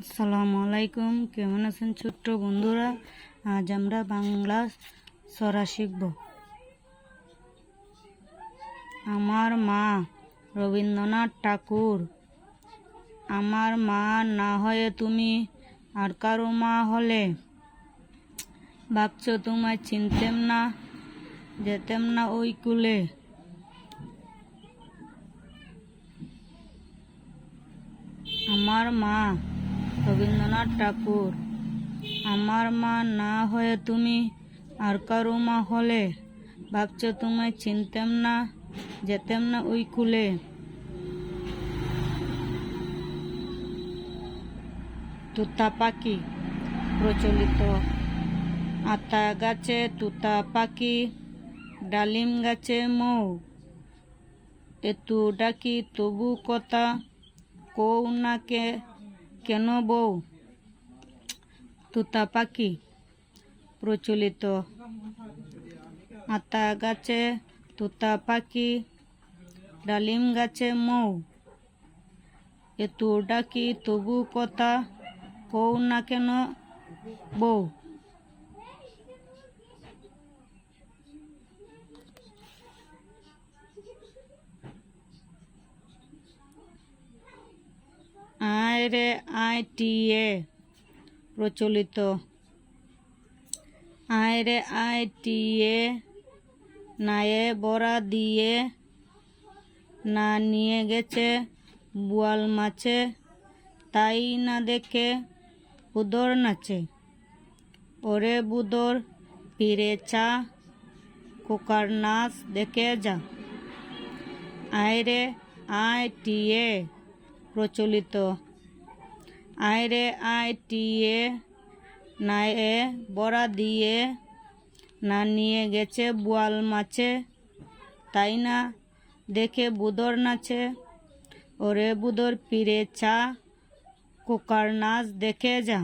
আসসালামু আলাইকুম কেমন আছেন ছোট্ট বন্ধুরা? আজ আমরা বাংলা সরা শিখব। আমার মা রবীন্দ্রনাথ ঠাকুর। আমার মা না হয়ে তুমি আর কারও মা হলে? ভাবছ তোমায় চিনতেম না, যেতেম না ওই কুলে। আমার মা রবীন্দ্রনাথ ঠাকুর। আমার মা না হয়ে তুমি আর কারও মা হলে ভাবছ তোমায় চিনতেম না, যেতেম না ওই কুলে। তুতা পাখি, প্রচলিত আতা গাছে তুতা পাখি, ডালিম গাছে মৌ। এতু ডাকি তবু কথা কৌ না কে কেন বউ? তুতা পাখি প্রচলিত। আতা গাছে তুতা পাখি, ডালিম গাছে মৌ। এতু ডাকি তবু কথা কৌ না কেন বউ? আয় রে আই টি এ প্রচলিত। আয় রে আই টি এ নায়ে বড়া দিয়ে না নিয়ে গেছে বোয়াল মাছে, তাই না দেখে বুদর নাচে। ওরে বুদর, ফিরে চা কোকার নাচ দেখে যা। আয় রে আই প্রচলিত আয় রে আই টি এ নাই এ বড়া দিয়ে না নিয়ে গেছে বোয়াল মাছে। তাই না? দেখে বুদর নাচে। ওরে বুদর পিরে চা, কুকার নাচ দেখে যা।